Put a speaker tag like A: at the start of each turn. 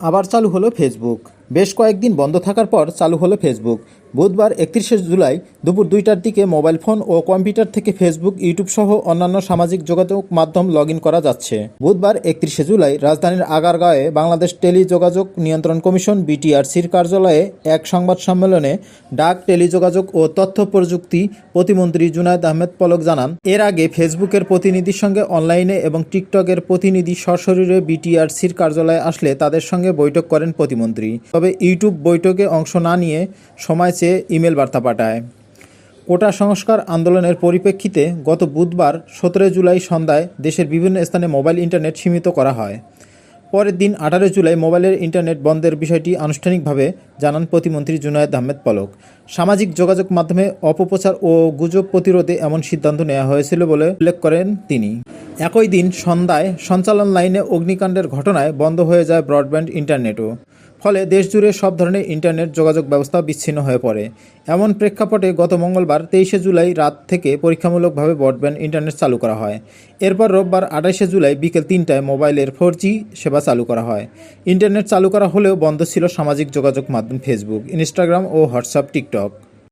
A: আবার চালু হলো ফেসবুক বেশ কয়েকদিন বন্ধ থাকার পর চালু হলো ফেসবুক বুধবার একত্রিশে জুলাই দুপুর দুইটার দিকে মোবাইল ফোন ও কম্পিউটার থেকে ফেসবুক ইউটিউব সহ অন্যান্য সামাজিক যোগাযোগ মাধ্যম লগ করা যাচ্ছে। বুধবার একত্রিশে জুলাই রাজধানীর আগারগাঁওয়ে বাংলাদেশ টেলিযোগাযোগ নিয়ন্ত্রণ কমিশন বিটিআরসির কার্যালয়ে এক সংবাদ সম্মেলনে ডাক, টেলিযোগাযোগ ও তথ্য প্রযুক্তি প্রতিমন্ত্রী জুনায়দ আহমেদ পলক জানান, এর আগে ফেসবুকের প্রতিনিধির সঙ্গে অনলাইনে এবং টিকটকের প্রতিনিধি সশরীরে বিটিআরসির কার্যালয়ে আসলে তাদের সঙ্গে বৈঠক করেন প্রতিমন্ত্রী। তবে ইউটিউব বৈঠকে অংশ না নিয়ে সময় চেয়ে ইমেল বার্তা পাঠায়। কোটা সংস্কার আন্দোলনের পরিপ্রেক্ষিতে গত বুধবার সতেরো জুলাই সন্ধ্যায় দেশের বিভিন্ন স্থানে মোবাইল ইন্টারনেট সীমিত করা হয়। পরের দিন আঠারো জুলাই মোবাইলের ইন্টারনেট বন্ধের বিষয়টি আনুষ্ঠানিকভাবে জানান প্রতিমন্ত্রী জুনায়েদ আহমেদ পলক। সামাজিক যোগাযোগ মাধ্যমে অপপ্রচার ও গুজব প্রতিরোধে এমন সিদ্ধান্ত নেওয়া হয়েছিল বলে উল্লেখ করেন তিনি। একই দিন সন্ধ্যায় সঞ্চালন লাইনে অগ্নিকাণ্ডের ঘটনায় বন্ধ হয়ে যায় ব্রডব্যান্ড ইন্টারনেটও। ফলে দেশজুড়ে সব ধরনের ইন্টারনেট যোগাযোগ ব্যবস্থা বিচ্ছিন্ন হয়ে পড়ে। এমন প্রেক্ষাপটে গত মঙ্গলবার তেইশে জুলাই রাত থেকে পরীক্ষামূলকভাবে ব্রডব্যান্ড ইন্টারনেট চালু করা হয়। এরপর রোববার আঠাশে জুলাই বিকেল তিনটায় মোবাইলের ফোর সেবা চালু করা হয়। ইন্টারনেট চালু করা হলেও বন্ধ ছিল সামাজিক যোগাযোগ মাধ্যম ফেসবুক, ইনস্টাগ্রাম ও হোয়াটসঅ্যাপ, টিকটক।